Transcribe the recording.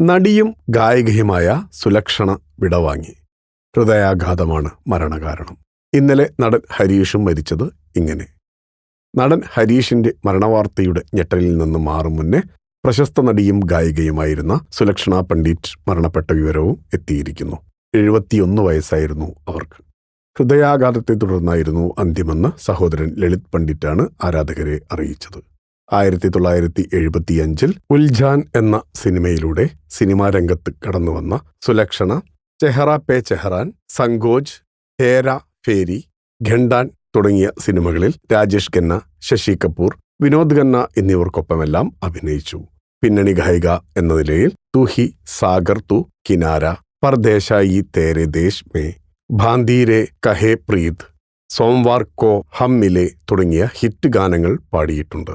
നടിയും ഗായികയുമായ സുലക്ഷണ വിടവാങ്ങി. ഹൃദയാഘാതമാണ് മരണകാരണം. ഇന്നലെ നടൻ ഹരീഷും മരിച്ചത് ഇങ്ങനെ. നടൻ ഹരീഷിന്റെ മരണവാർത്തയുടെ ഞെട്ടലിൽ നിന്ന് മാറും മുന്നേ പ്രശസ്ത നടിയും ഗായികയുമായിരുന്ന സുലക്ഷണ പണ്ഡിറ്റ് മരണപ്പെട്ട വിവരവും എത്തിയിരിക്കുന്നു. എഴുപത്തിയൊന്ന് വയസ്സായിരുന്നു അവർക്ക്. ഹൃദയാഘാതത്തെ തുടർന്നായിരുന്നു അന്ത്യമെന്ന് സഹോദരൻ ലളിത് പണ്ഡിറ്റാണ് ആരാധകരെ അറിയിച്ചത്. ആയിരത്തി തൊള്ളായിരത്തി എഴുപത്തിയഞ്ചിൽ ഉൽജാൻ എന്ന സിനിമയിലൂടെ സിനിമാ രംഗത്ത് കടന്നുവന്ന സുലക്ഷണ ചെഹറ പേ ചെഹറാൻ സങ്കോജ് ഹേര ഫേരി ഖണ്ടാൻ തുടങ്ങിയ സിനിമകളിൽ രാജേഷ് ഖന്ന ശശി കപൂർ വിനോദ് ഖന്ന എന്നിവർക്കൊപ്പമെല്ലാം അഭിനയിച്ചു. പിന്നണി ഗായിക എന്ന നിലയിൽ തുഹി സാഗർ തു കിനാര പർദേശായി തേരെ ദേശ് മേ ഭാന്തീരെ കഹേ പ്രീത് സോംവാർ കോ ഹം മിലെ തുടങ്ങിയ ഹിറ്റ് ഗാനങ്ങൾ പാടിയിട്ടുണ്ട്.